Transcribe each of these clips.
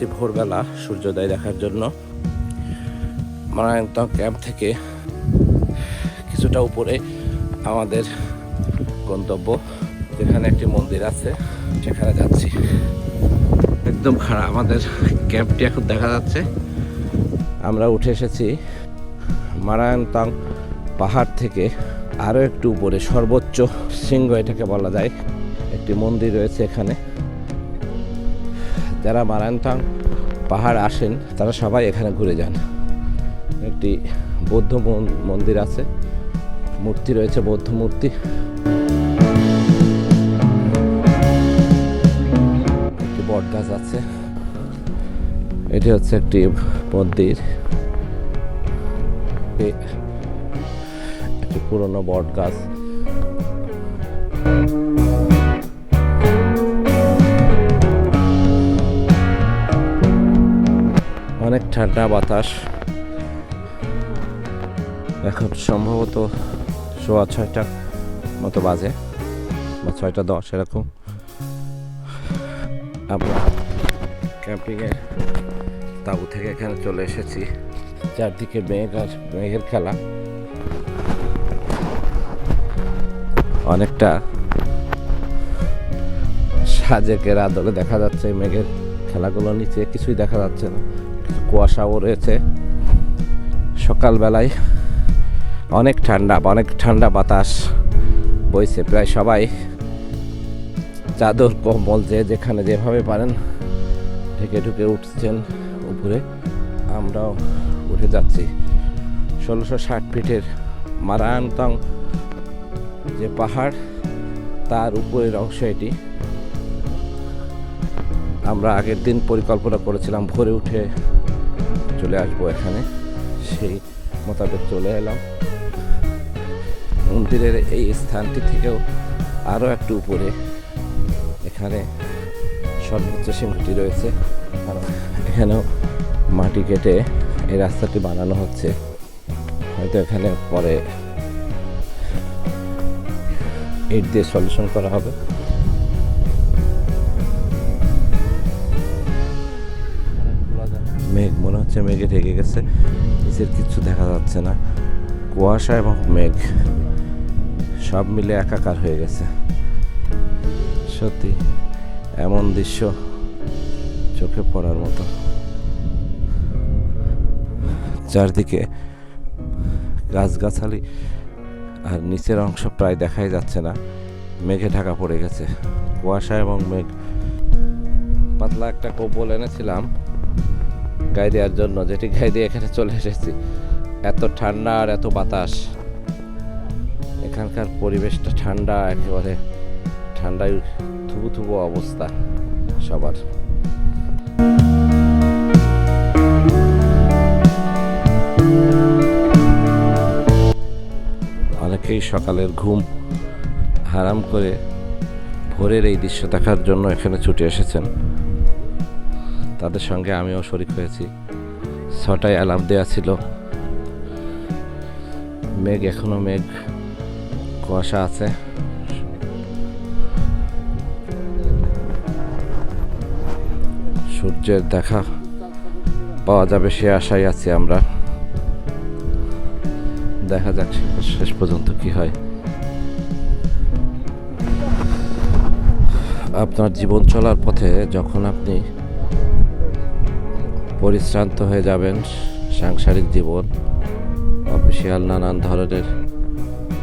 Viewers ভোরবেলা সূর্যোদয় দেখার জন্য। মারায়ন্তং ক্যাম্প থেকে কিছুটা উপরে আমাদের গন্তব্য, যেখানে একটি মন্দির আছে, সেখানে যাচ্ছি। একদম খারাপ আমাদের ক্যাম্পটি এখন দেখা যাচ্ছে। আমরা উঠে এসেছি মারায়ন্তং পাহাড় থেকে আরও একটু উপরে, সর্বোচ্চ শৃঙ্গ এটাকে বলা যায়। একটি মন্দির রয়েছে এখানে। যারা মারায়ন্তং পাহাড় আসেন, তারা সবাই এখানে ঘুরে যান। একটি বৌদ্ধ মন- মন্দির আছে। মূর্তি রয়েছে, বৌদ্ধ মূর্তি। একটি বট গাছ আছে। এটি হচ্ছে একটি মন্দির। একটি পুরনো বট গাছ। অনেক ঠান্ডা বাতাস। এখন সম্ভবত সোয়া ছয়টা মতো বাজে বা ছয়টা দশ এরকম। আমরা ক্যাম্পিংয়ে তাঁবু থেকে এখানে চলে এসেছি। চারদিকে মেঘ আর মেঘের খেলা। অনেকটা সাজেকের আদলে দেখা যাচ্ছে মেঘের খেলাগুলো নিচে কিছুই দেখা যাচ্ছে না। কুয়াশাও রয়েছে সকালবেলায় অনেক ঠান্ডা অনেক ঠান্ডা বাতাস বইছে। প্রায় সবাই চাদর, কম্বল যে যেখানে যেভাবে পারেন ঢেকে ঢুকে উঠছেন উপরে। আমরাও উঠে যাচ্ছি। ষোলোশো ষাট ফিটের মারায়ন্তং যে পাহাড়, তার উপরের অংশ এটি। আমরা আগের দিন পরিকল্পনা করেছিলাম ভোরে উঠে চলে আসব এখানে। সেই মোতাবেক চলে এলাম। মন্দিরের এই স্থানটি থেকেও আরও একটু উপরে। এখানে সর্বোচ্চ সিংহটি রয়েছে। কারণ এখানেও মাটি কেটে এই রাস্তাটি বানানো হচ্ছে। হয়তো এখানে পরে ইট দিয়ে সলিউশন করা হবে। হচ্ছে মেঘে ঢেকে গেছে। নিচের কিছু দেখা যাচ্ছে না। কুয়াশা এবং মেঘ সব মিলে একাকার হয়ে গেছে। সত্যি, এমন দৃশ্য চোখে পড়ার মতো। চারদিকে গাছগাছালি আর নিচের অংশ প্রায় দেখাই যাচ্ছে না। মেঘে ঢাকা পড়ে গেছে। কুয়াশা এবং মেঘ পাতলা একটা কম্বল এনেছিলাম। গায়ে দেওয়ার জন্য যেটি গায়ে দিয়ে এখানে চলে এসেছি। এত ঠান্ডা আর এত বাতাস। এখানকার পরিবেশটা ঠান্ডা, একেবারে ঠান্ডায় থুবু থুবু অবস্থা সবার। অনেকেই সকালের ঘুম হারাম করে ভোরের এই দৃশ্য দেখার জন্য এখানে ছুটে এসেছেন। তাদের সঙ্গে আমিও শরিক হয়েছি। ছটায় অ্যালার্ম দেওয়া ছিল। মেঘ এখনও মেঘ কুয়াশা আছে। সূর্যের দেখা পাওয়া যাবে, সে আশায় আছি আমরা। দেখা যাক শেষ পর্যন্ত কি হয়। আপনার জীবন চলার পথে যখন আপনি পরিশ্রান্ত হয়ে যাবেন সাংসারিক জীবন, অফিসিয়াল নানান ধরনের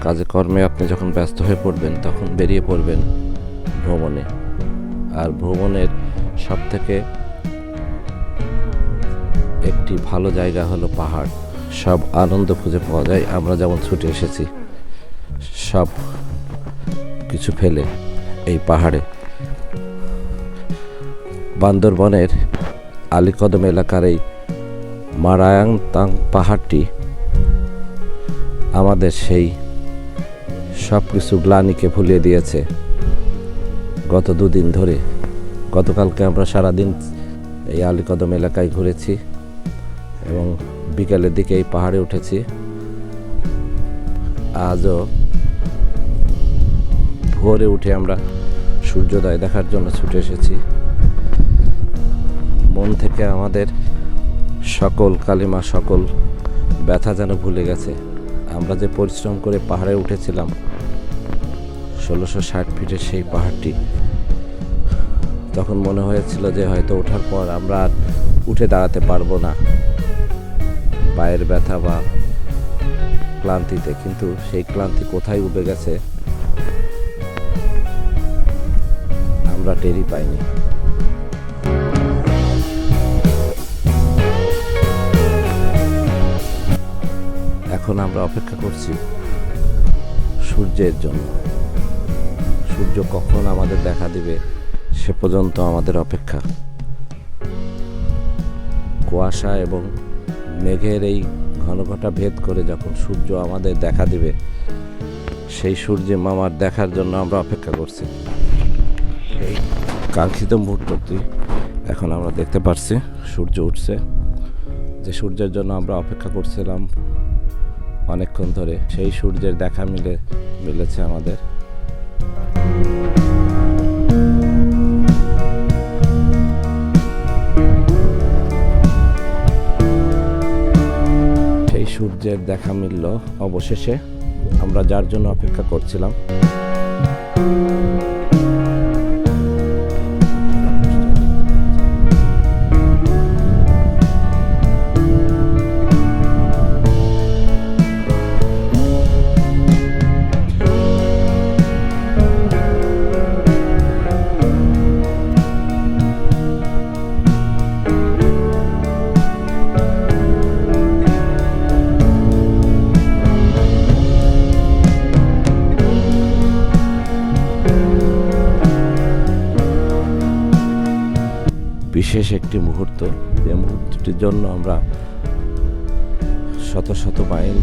কাজে কর্মে আপনি যখন ব্যস্ত হয়ে পড়বেন, তখন বেরিয়ে পড়বেন ভ্রমণে। আর ভ্রমণের সব থেকে একটি ভালো জায়গা হলো পাহাড়। সব আনন্দ খুঁজে পাওয়া যায়। আমরা যেমন ছুটে এসেছি, সব কিছু ফেলে এই পাহাড়ে। বান্দরবনের আলীকদম এলাকার এই মারায়াংতাং পাহাড়টি আমাদের সেই সব কিছু গ্লানিকে ভুলিয়ে দিয়েছে। গত দুদিন ধরে, গতকালকে আমরা সারাদিন এই আলীকদম এলাকায় ঘুরেছি এবং বিকালের দিকে এই পাহাড়ে উঠেছি। আজও ভোরে উঠে আমরা সূর্যোদয় দেখার জন্য ছুটে এসেছি। মন থেকে আমাদের সকল, কালিমা সকল ব্যথা যেন ভুলে গেছে। আমরা যে পরিশ্রম করে পাহাড়ে উঠেছিলাম, ষোলোশো ষাট ফিটের সেই পাহাড়টি, তখন মনে হয়েছিল যে হয়তো ওঠার পর আমরা আর উঠে দাঁড়াতে পারব না পায়ের ব্যথা বা ক্লান্তিতে। কিন্তু সেই ক্লান্তি কোথায় উবে গেছে, আমরা টেরই পাইনি। এখন আমরা অপেক্ষা করছি সূর্যের জন্য। সূর্য কখন আমাদের দেখা দিবে সে পর্যন্ত আমাদের অপেক্ষা। কুয়াশা এবং মেঘের এই ঘনঘটা ভেদ করে যখন সূর্য আমাদের দেখা দিবে, সেই সূর্য মামার দেখার জন্য আমরা অপেক্ষা করছি। এই কাঙ্ক্ষিত মুহূর্তটি এখন আমরা দেখতে পারছি। সূর্য উঠছে। যে সূর্যের জন্য আমরা অপেক্ষা করছিলাম অনেকক্ষণ ধরে সেই সূর্যের দেখা মিলে, মিলেছে আমাদের। সেই সূর্যের দেখা মিলল অবশেষে, আমরা যার জন্য অপেক্ষা করছিলাম। বিশেষ একটি মুহূর্ত যে মুহূর্তটির জন্য আমরা শত শত মাইল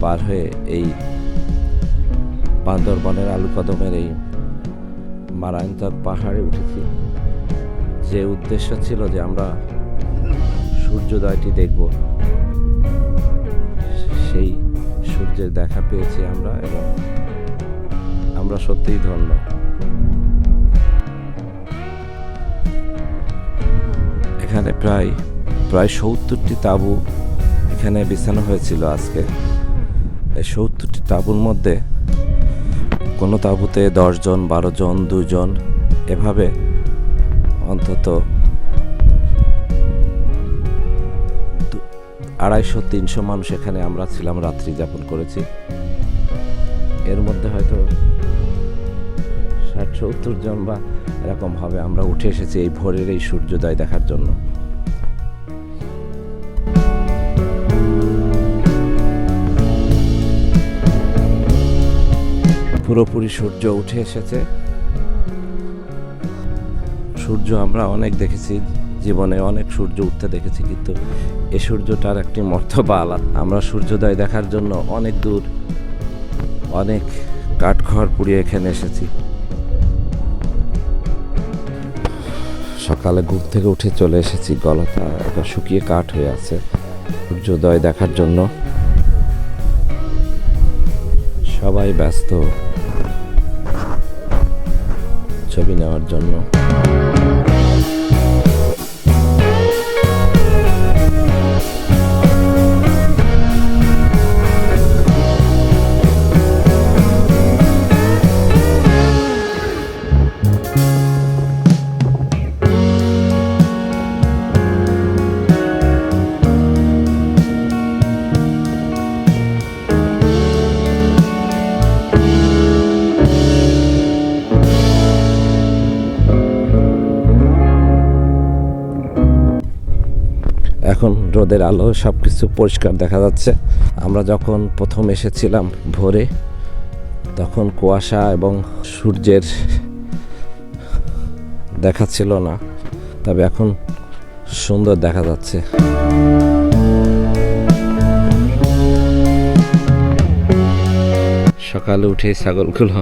পার হয়ে এই বান্দরবনের আলু কদমের এই মারায়ন্তক পাহাড়ে উঠেছি। যে উদ্দেশ্য ছিল যে আমরা সূর্যোদয়টি দেখব, সেই সূর্যের দেখা পেয়েছি আমরা এবং আমরা সত্যিই ধন্য। এখানে প্রায় প্রায় সত্তরটি তাঁবু এখানে বিছানো হয়েছিল আজকে। এই সত্তরটি তাঁবুর মধ্যে কোনো তাঁবুতে দশজন বারো জন দুজন এভাবে অন্তত আড়াইশো, তিনশো মানুষ এখানে আমরা ছিলাম, রাত্রি যাপন করেছি। এর মধ্যে হয়তো ষাট, সত্তর জন বা এরকম হবে আমরা উঠে এসেছি এই ভোরের এই সূর্যোদয় দেখার জন্য। পুরোপুরি সূর্য উঠে এসেছে। সূর্য আমরা অনেক দেখেছি, জীবনে অনেক সূর্য উঠতে দেখেছি, কিন্তু এই সূর্যটার একটি মর্তবা আলাদা আমরা সূর্যোদয় দেখার জন্য অনেক দূর, অনেক কাঠখড় পুড়িয়ে এখানে এসেছি। সকালে ঘুম থেকে উঠে চলে এসেছি গলাটা একটা শুকিয়ে কাঠ হয়ে আছে সূর্যোদয় দেখার জন্য। সবাই ব্যস্ত। ছবি নেওয়ার জন্য। এখন রোদের আলো সব কিছু পরিষ্কার দেখা যাচ্ছে। আমরা যখন প্রথম এসেছিলাম ভোরে, তখন কুয়াশা এবং সূর্যের দেখা ছিল না, তবে এখন সুন্দর দেখা যাচ্ছে। সকালে উঠেই ছাগলগুলো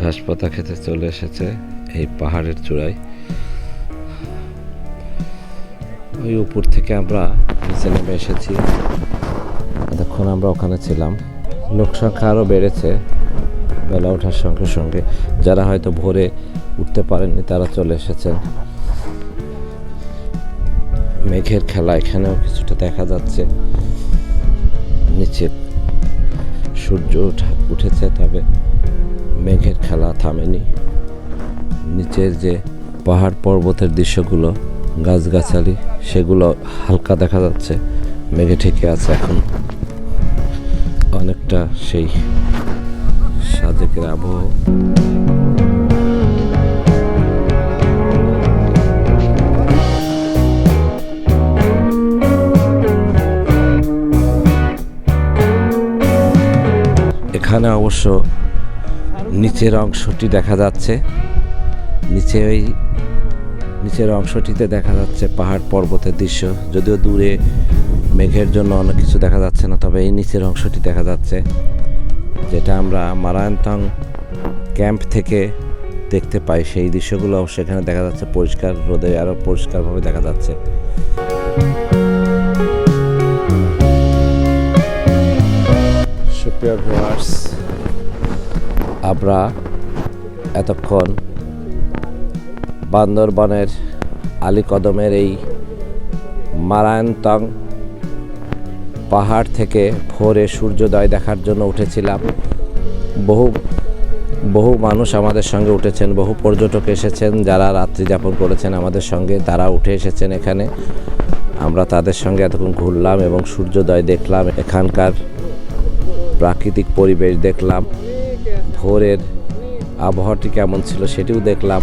ঘাস পাতা খেতে চলে এসেছে এই পাহাড়ের চূড়ায়। ওই উপর থেকে আমরা নিচে নেমে এসেছি। এতক্ষণ আমরা ওখানে ছিলাম। লোক সংখ্যা আরও বেড়েছে, বেলা ওঠার সঙ্গে সঙ্গে। যারা হয়তো ভোরে উঠতে পারেননি, তারা চলে এসেছেন। মেঘের খেলা এখানেও কিছুটা দেখা যাচ্ছে। নিচে সূর্য উঠা- উঠেছে, তবে মেঘের খেলা থামেনি। নিচের যে পাহাড় পর্বতের দৃশ্যগুলো, গাছগাছালি সেগুলো হালকা দেখা যাচ্ছে। মেঘে ঠেকে আছে এখন। অনেকটা সেই সাজেকের আবহাওয়া। এখানে অবশ্য নিচের অংশটি দেখা যাচ্ছে। নিচে ওই নিচের অংশটিতে দেখা যাচ্ছে পাহাড় পর্বতের দৃশ্য। যদিও দূরে মেঘের জন্য অনেক কিছু দেখা যাচ্ছে না, তবে এই নিচের অংশটি দেখা যাচ্ছে, যেটা আমরা মারায়ন্তং ক্যাম্প থেকে দেখতে পাই। সেই দৃশ্যগুলো সেখানে দেখা যাচ্ছে পরিষ্কার রোদে, আরও পরিষ্কারভাবে দেখা যাচ্ছে। আমরা এতক্ষণ বান্দরবনের আলী কদমের এই মারায়ন্তং পাহাড় থেকে ভোরে সূর্যোদয় দেখার জন্য উঠেছিলাম। বহু বহু মানুষ আমাদের সঙ্গে উঠেছেন, বহু পর্যটক এসেছেন যারা রাত্রি যাপন করেছেন আমাদের সঙ্গে, তারা উঠে এসেছেন এখানে। আমরা তাদের সঙ্গে এতক্ষণ ঘুরলাম এবং সূর্যোদয় দেখলাম, এখানকার প্রাকৃতিক পরিবেশ দেখলাম, ভোরের আবহাওয়াটি কেমন ছিল সেটিও দেখলাম।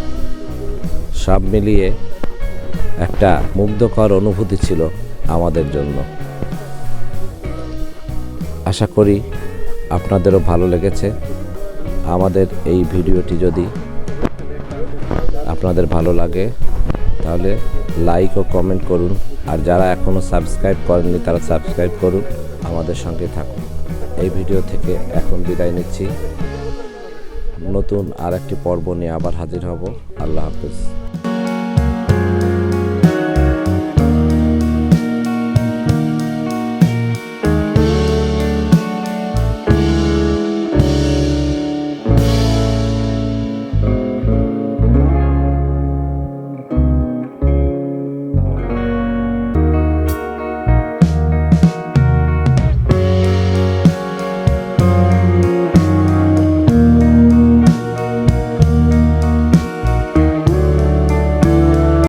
সব মিলিয়ে একটা মুগ্ধকর অনুভূতি ছিল আমাদের জন্য। আশা করি আপনাদেরও ভালো লেগেছে। আমাদের এই ভিডিওটি যদি আপনাদের ভালো লাগে, তাহলে লাইক ও কমেন্ট করুন। আর যারা এখনও সাবস্ক্রাইব করেননি, তারা সাবস্ক্রাইব করুন। আমাদের সঙ্গে থাকুন। এই ভিডিও থেকে এখন বিদায় নিচ্ছি। নতুন আর একটি পর্ব নিয়ে আবার হাজির হব। আল্লাহ হাফিজ।